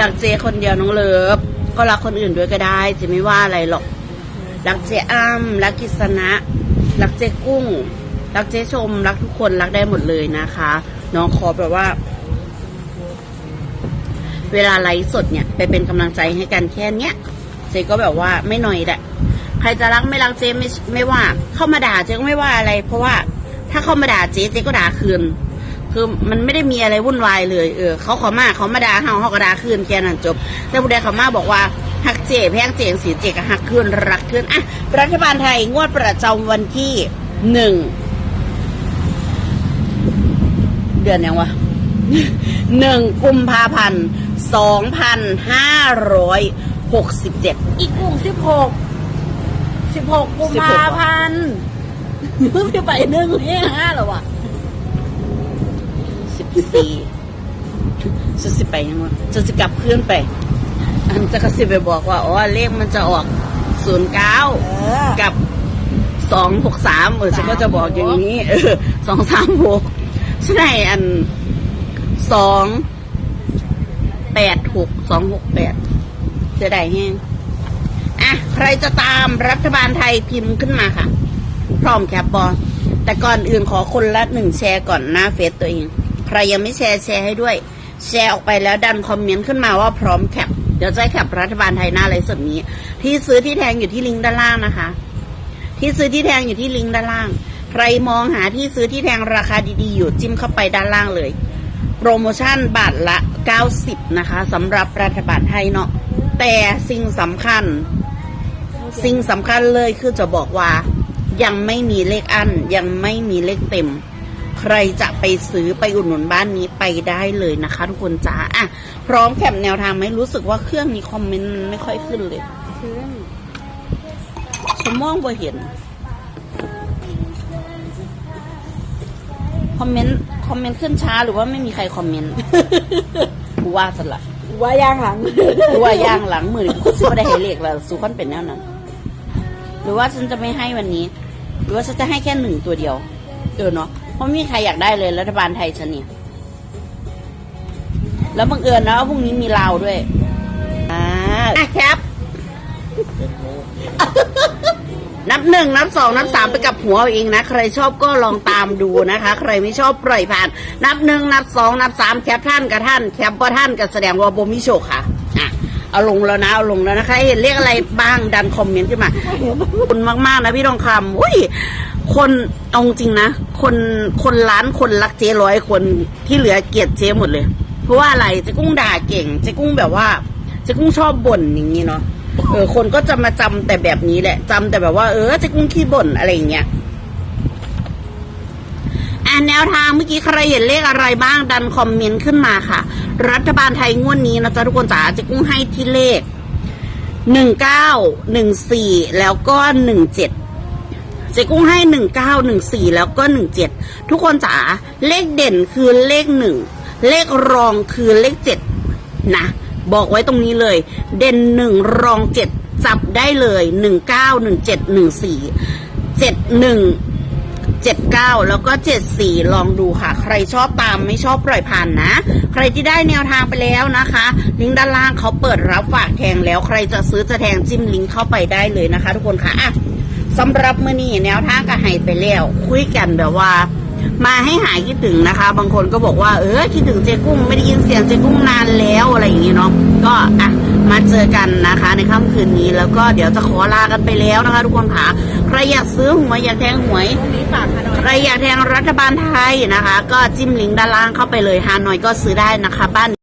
รักเจคนเดียวน้องเลิฟ ก็รักคนอื่นด้วยก็ได้เจะไม่ว่าอะไรหรอกรักเจอ้ำรักกิษณะรักเจกุ้ง รักเจชม รักทุกคนรักได้หมดเลยนะคะ น้องขอแบบว่า เวลาไลฟ์สดเนี่ย ไปเป็นกำลังใจให้กันแค่เนี้ยเจก็แบบว่าไม่หน่อยแหละใครจะรักไม่รักเจไม่ไม่ว่า เข้ามาด่าเจก็ไม่ว่าอะไร เพราะว่าถ้าเข้ามาด่าเจเจก็ด่าคืน คือมันไม่ได้มีอะไรวุ่นวายเลยเออเขาขอมาเขามาด่าเฮาเขาก็ด่าคืนแค่นั้นจบ แต่ผู้ใดเขามาบอกว่าหักเจแพงเจงสีเจก็หักคืนรักคืนอะรัฐบาลไทยงวดประจำวันที่หนึ่งเดือนยังวะหนึ่งกุมภาพันธ์สองพันห้าร้อยหกสิบเจ็ดอีกกลุ่มสิบหกสิบหกกุมภาพันธ์เพิ่งจะไปหนึ่งเนี่ยห้าแล้ววะ สิบสี่จะสิไปยังวะจะสิกลับเคลื่อนไป อันจะกระสิบไปบอกว่าอ๋อเลขมันจะออกศูนย์เก้าเออกับสองหกสามเออฉันก็จะบอกอย่างนี้ เออสองสามหกใช่อันสองแปดหกสองหกแปดจะได้แห้งอะใครจะตามรัฐบาลไทยพิมพ์ขึ้นมาค่ะ พร้อมแคปบอลแต่ก่อนอื่นขอคนละหนึ่งแชร์ก่อนหน้าเฟซตัวเอง ใครยังไม่แชร์แชร์ให้ด้วย แชร์ออกไปแล้วดันคอมเมนต์ขึ้นมาว่าพร้อมแคปเดี๋ยวจะแคปรัฐบาลไทยหน้าไลฟ์สดนี้ ที่ซื้อที่แทงอยู่ที่ลิงก์ด้านล่างนะคะ ที่ซื้อที่แทงอยู่ที่ลิงก์ด้านล่าง ใครมองหาที่ซื้อที่แทงราคาดีๆ อยู่จิ้มเข้าไปด้านล่างเลย โปรโมชั่นบาทละ 90 นะคะสำหรับรัฐบาลไทยเนาะแต่สิ่งสำคัญ สิ่งสำคัญเลยคือจะบอกว่ายังไม่มีเลขอันยังไม่มีเลขเต็ม ใครจะไปซื้อไปอุดหนุนบ้านนี้ไปได้เลยนะคะ ทุกคนจ้าอะพร้อมแคปแนวทางไหมรู้สึกว่าเครื่องนี้คอมเมนต์มันไม่ค่อยขึ้นเลยฉันมองบ่เห็น คอมเมนต์คอมเมนต์ขึ้นช้าหรือว่าไม่มีใครคอมเมนต์กูว่าสละว่ายางหลังกูว่าย่างหลังมือกูซื้อมาได้ให้เลขแล้วสู้คอนเป็นแนวนั้นหรือว่าฉันจะไม่ให้วันนี้ หรือว่าฉันจะให้แค่หนึ่งตัวเดียว เออเนาะเพ ราะไม่มีใครอยากได้เลยรัฐบาลไทยฉันเนี่ย แล้วบังเอิญนะว่าพรุ่งนี้มีลาวด้วย อ่าอะแคป นับหนึ่งนับสองนับสามไปกับหัวเอาเองนะ ใครชอบก็ลองตามดูนะคะ ใครไม่ชอบปล่อยผ่าน นับหนึ่งนับสองนับสามแคปท่านกับท่าน แคปว่าท่านกับแสดงว่าโบมิโชคค่ะอะ เอาลงแล้วนะเอาลงแล้วนะคะ เห็นเรียกอะไรบ้างดันคอมเมนต์ขึ้นมาขอบคุณมากๆนะพี่ทองคำอุ้ยคนเอาจริงนะ คนคนล้านคนรักเจ๊ร้อยคนที่เหลือเกลียดเจ๊หมดเลย เพราะว่าอะไรเจ๊กุ้งด่าเก่งเจ๊กุ้งแบบว่าเจ๊กุ้งชอบบ่นอย่างนี้เนาะเออคนก็จะมาจำแต่แบบนี้แหละจำแต่แบบว่าเออเจ๊กุ้งขี้บ่นอะไรอย่างเงี้ยอ่านแนวทางเมื่อกี้ใครเห็นเลขอะไรบ้างดันคอมเมนต์ขึ้นมาค่ะ รัฐบาลไทยงวดนี้นะจ๊ะทุกคนจ๋าเจ๊กุ้งให้ที่เลขหนึ่งเก้าหนึ่งสี่แล้วก็หนึ่งเจ็ดเจ๊กุ้งให้หนึ่งเก้าหนึ่งสี่แล้วก็หนึ่งเจ็ดทุกคนจ๋าเลขเด่นคือเลขหนึ่งเลขรองคือเลขเจ็ดนะบอกไว้ตรงนี้เลย เด่นหนึ่งรองเจ็ดจับได้เลยหนึ่งเก้าหนึ่งเจ็ดหนึ่งสี่เจ็ดหนึ่ง เจ็ดเก้าแล้วก็เจ็ดสี่ลองดูค่ะ ใครชอบตามไม่ชอบปล่อยผ่านนะ ใครที่ได้แนวทางไปแล้วนะคะ ลิงก์ด้านล่างเขาเปิดรับฝากแทงแล้ว ใครจะซื้อจะแทงจิ้มลิงก์เข้าไปได้เลยนะคะ ทุกคนค่ะอะสำหรับมือนี้แนวทางก็ให้ไปแล้ว คุยกันแบบว่า มาให้หายคิดถึงนะคะ บางคนก็บอกว่าเออคิดถึงเจ๊กุ้งไม่ได้ยินเสียงเจ๊กุ้งนานแล้วอะไรอย่างนี้เนาะก็อะมาเจอกันนะคะ ในค่ำคืนนี้แล้วก็เดี๋ยวจะขอลากันไปแล้วนะคะ ทุกคนค่ะใครอยากซื้อหวยอยากแทงหวยใครอยากแทงรัฐบาลไทยนะคะ ก็จิ้มลิงก์ด้านล่างเข้าไปเลยฮานอยก็ซื้อได้นะคะ บ้าน